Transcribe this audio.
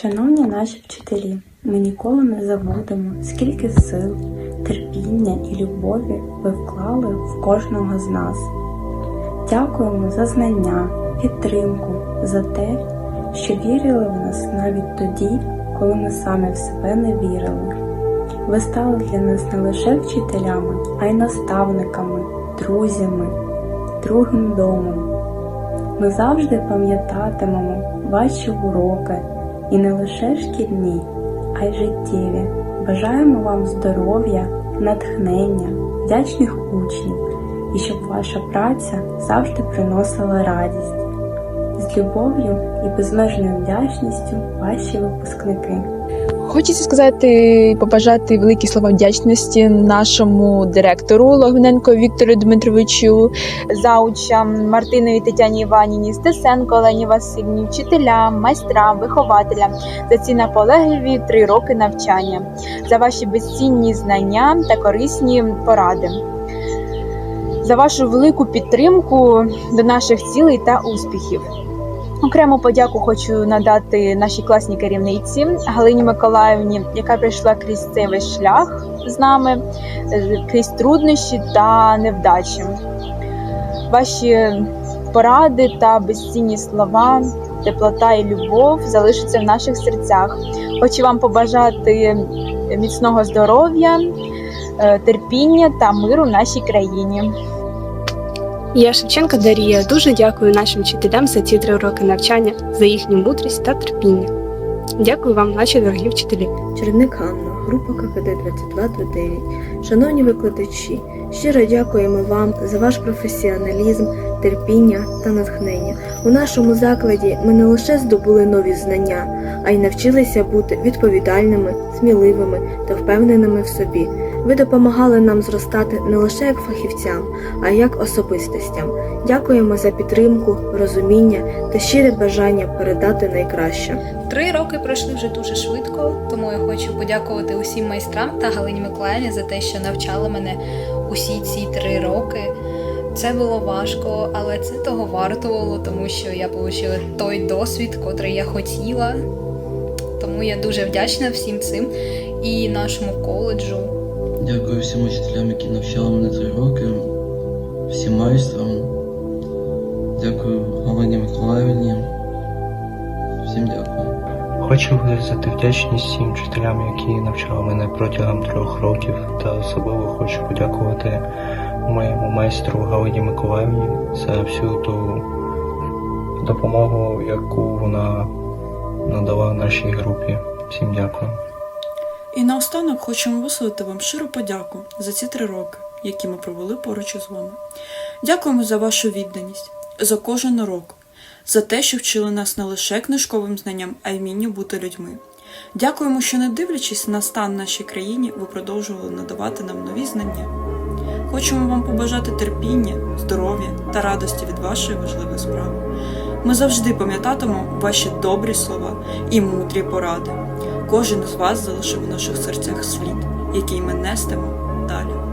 Шановні наші вчителі, ми ніколи не забудемо, скільки сил, терпіння і любові ви вклали в кожного з нас. Дякуємо за знання, підтримку, за те, що вірили в нас навіть тоді, коли ми самі в себе не вірили. Ви стали для нас не лише вчителями, а й наставниками, друзями, другим домом. Ми завжди пам'ятатимемо ваші уроки і не лише шкільні, а й життєві. Бажаємо вам здоров'я, натхнення, вдячних учнів і щоб ваша праця завжди приносила радість. З любов'ю і безмежною вдячністю ваші випускники. Хочеться сказати, побажати великі слова вдячності нашому директору Логвиненко Віктору Дмитровичу, заучам Мартинові Тетяні Іванівні, Стесенко Олені Васильівні, вчителям, майстрам, вихователям за ці наполегливі три роки навчання, за ваші безцінні знання та корисні поради. За вашу велику підтримку до наших цілей та успіхів. Окрему подяку хочу надати нашій класній керівниці Галині Миколаївні, яка прийшла крізь цей весь шлях з нами, е, крізь труднощі та невдачі. Ваші поради та безцінні слова, теплота і любов залишаться в наших серцях. Хочу вам побажати міцного здоров'я, е, терпіння та миру в нашій країні. Я Шевченка Дарія дуже дякую нашим вчителям за ці три роки навчання, за їхню мудрість та терпіння. Дякую вам, наші дорогі вчителі. Черник Ганна, група ККД 2229. Шановні викладачі, щиро дякуємо вам за ваш професіоналізм, терпіння та натхнення. У нашому закладі ми не лише здобули нові знання, а й навчилися бути відповідальними, сміливими та впевненими в собі. Ви допомагали нам зростати не лише як фахівцям, а й як особистостям. Дякуємо за підтримку, розуміння та щире бажання передати найкраще. Три роки пройшли вже дуже швидко, тому я хочу подякувати усім майстрам та Галині Миколаївні за те, що навчали мене усі ці три роки. Це було важко, але це того вартувало, тому що я отримала той досвід, котрий я хотіла. Тому я дуже вдячна всім цим і нашому коледжу. Дякую всім учителям, які навчали мене три роки, всім майстрам. Дякую Галині Миколаївні. Всім дякую. Хочу виразити вдячність всім вчителям, які навчали мене протягом трьох років, та особливо хочу подякувати моєму майстру Галині Миколаївні за всю ту допомогу, яку вона надала нашій групі. Всім дякую. І наостанок хочемо висловити вам щиру подяку за ці три роки, які ми провели поруч із вами. Дякуємо за вашу відданість, за кожен урок, за те, що вчили нас не лише книжковим знанням, а й вмінню бути людьми. Дякуємо, що не дивлячись на стан нашій країні, ви продовжували надавати нам нові знання. Хочемо вам побажати терпіння, здоров'я та радості від вашої важливої справи. Ми завжди пам'ятатимемо ваші добрі слова і мудрі поради. Кожен з вас залишив у наших серцях слід, який ми нестимо далі.